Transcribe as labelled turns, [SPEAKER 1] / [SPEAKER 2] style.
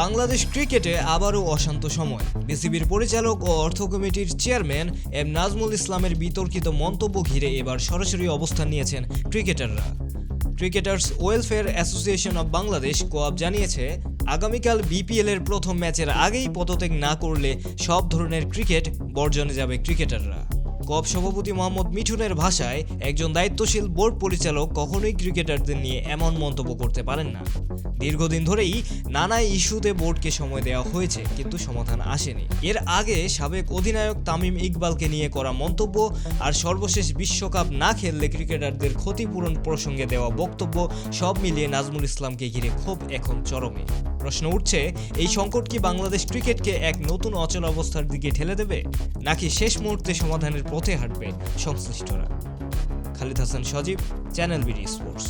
[SPEAKER 1] বাংলাদেশ ক্রিকেটে আবারও অশান্ত সময়। বিসিবির পরিচালক ও অর্থ কমিটির চেয়ারম্যান এম নাজমুল ইসলামের বিতর্কিত মন্তব্য ঘিরে এবার সরাসরি অবস্থান নিয়েছেন ক্রিকেটাররা। Cricketers welfare association of Bangladesh কোয়াব জানিয়েছে, আগামীকাল বিপিএল এর প্রথম ম্যাচের আগেই পদত্যাগ না করলে সব ধরনের ক্রিকেট বর্জনে যাবে ক্রিকেটাররা। কপ সভাপতি মোহাম্মদ মিঠুনের ভাষায় একজন দায়িত্বশীল বোর্ড পরিচালক কখনোই ক্রিকেটারদের নিয়ে এমন মন্তব্য করতে পারেন না। দীর্ঘদিন ধরেই নানা ইস্যুতে বোর্ডকে সময় দেওয়া হয়েছে, কিন্তু সমাধান আসেনি। এর আগে সাবেক অধিনায়ক তামিম ইকবালকে নিয়ে করা মন্তব্য আর সর্বশেষ বিশ্বকাপ না খেললে ক্রিকেটারদের ক্ষতিপূরণ প্রসঙ্গে দেওয়া বক্তব্য সব মিলিয়ে নাজমুল ইসলামকে ঘিরে ক্ষোভ এখন চরমে। প্রশ্ন উঠছে, এই সংকট কি বাংলাদেশ ক্রিকেটকে এক নতুন অচল অবস্থার দিকে ঠেলে দেবে? নাকি শেষ মুহূর্তে সমাধানের পথে হাঁটবে সংশ্লিষ্টরা? Khalid Hasan Sajib, channel BD sports.